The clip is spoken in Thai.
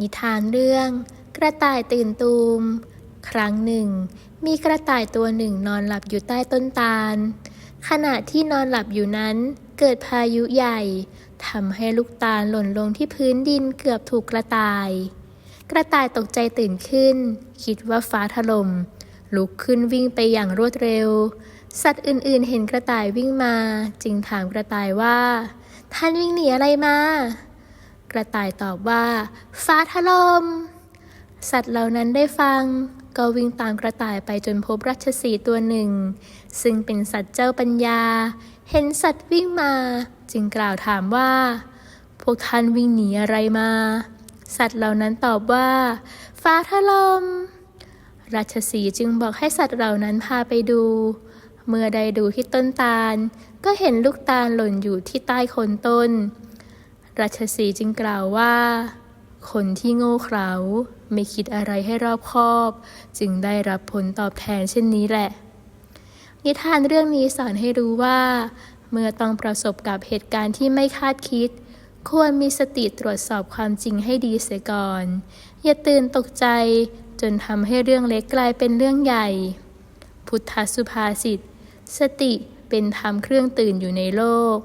นิทานเรื่อง กระต่ายตื่นตูม ครั้งหนึ่ง มีกระต่ายตัวหนึ่งนอนหลับอยู่ใต้ต้นตาล ขณะที่นอนหลับอยู่นั้นเกิดพายุใหญ่ทำให้ลูกตาลหล่นลงที่พื้นดินเกือบถูกกระต่าย กระต่ายตกใจตื่นขึ้น คิดว่าฟ้าถล่มลุกขึ้นวิ่งไปอย่างรวดเร็ว สัตว์อื่นๆ เห็นกระต่ายวิ่งมา จึงถามกระต่ายว่า ท่านวิ่งหนีอะไรมา กระต่ายตอบว่า ฟ้าถล่มสัตว์เหล่านั้นได้ฟัง ก็วิ่งตามกระต่ายไปจนพบรัชสีตัวหนึ่ง ซึ่งเป็นสัตว์เจ้าปัญญา เห็นสัตว์วิ่งมา จึงกล่าวถามว่า พวกท่านวิ่งหนีอะไรมา สัตว์เหล่านั้นตอบว่า ฟ้าถล่มราชสีจึงบอกให้สัตว์เหล่านั้นพาไปดู เมื่อได้ดูที่ต้นตาล ก็เห็นลูกตาลหล่นอยู่ที่ใต้โคนต้น ราชสีจึงกล่าวว่า คนที่โง่เขลาไม่คิดอะไรให้รอบคอบ จึงได้รับผลตอบแทนเช่นนี้แหละ นิทานเรื่องนี้สอนให้รู้ว่า เมื่อต้องประสบกับเหตุการณ์ที่ไม่คาดคิด ควรมีสติตรวจสอบความจริงให้ดีเสียก่อน อย่าตื่นตกใจ จนทำให้เรื่องเล็กกลายเป็นเรื่องใหญ่ พุทธสุภาษิตสติเป็นธรรมเครื่องตื่นอยู่ในโลก